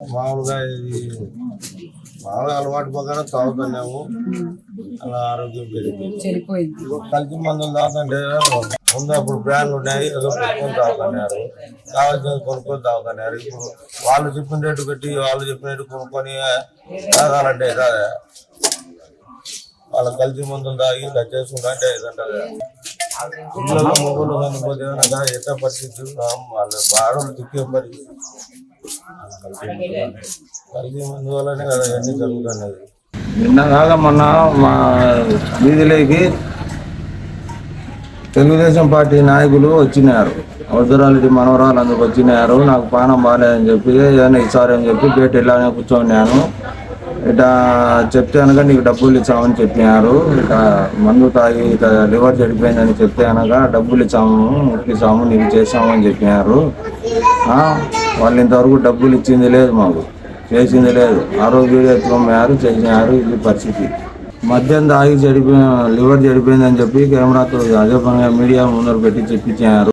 మామూలుగా ఇది మామూలుగా అలవాటు ప్రకారం తాగుతున్నాము. అలా ఆరోగ్యం పెరిగింది కలిసి మందులు తాగుతుంటే ముందు అప్పుడు బ్రాండ్లు ఉన్నాయి ఏదో పెట్టుకొని తాగుతున్నారు. కావాల్సినది కొనుక్కొని తాగుతున్నారు. ఇప్పుడు వాళ్ళు చెప్పిన రేటు పెట్టి వాళ్ళు చెప్పిన రేటు కొనుక్కొని తాగాలంటే వాళ్ళ కలిసి మందులు తాగి ఇలా చేసుకుంటా ఇదంటారు పిల్లలు మొగ్గులు ఏమన్నా ఎంత పరిస్థితి వాళ్ళు ఆడవాళ్ళు దిక్కే పరిస్థితి కలిసి కదా ఇవన్నీ నిన్న కాక మొన్న మా వీధిలోకి తెలుగుదేశం పార్టీ నాయకులు వచ్చినారు. వద్దురాలి మనవరాలు అందుకు వచ్చినారు. నాకు పానం బాగాలేదని చెప్పి ఏదైనా ఇచ్చారని చెప్పి గేట్ ఇలానే కూర్చోన్నాను. ఇటా చెప్తే అనగా నీకు డబ్బులు ఇచ్చామని చెప్పినారు. ఇట్లా మందు తాగి ఇక లివర్ చెడిపోయిందని చెప్తే అనగా డబ్బులు ఇచ్చాము ఇప్పించాము నీకు చేసాము అని చెప్పినారు. వాళ్ళు ఇంతవరకు డబ్బులు ఇచ్చింది లేదు మాకు చేసింది లేదు. ఆరోగ్య ఎత్తుకోమన్నారు చేసినారు ఇది పరిస్థితి. మద్యం తాగి చెడిపోయిన లివర్ చెడిపోయిందని చెప్పి కెమెరాతో అదే పనిగా మీడియా ముందర పెట్టి చెప్పించారు.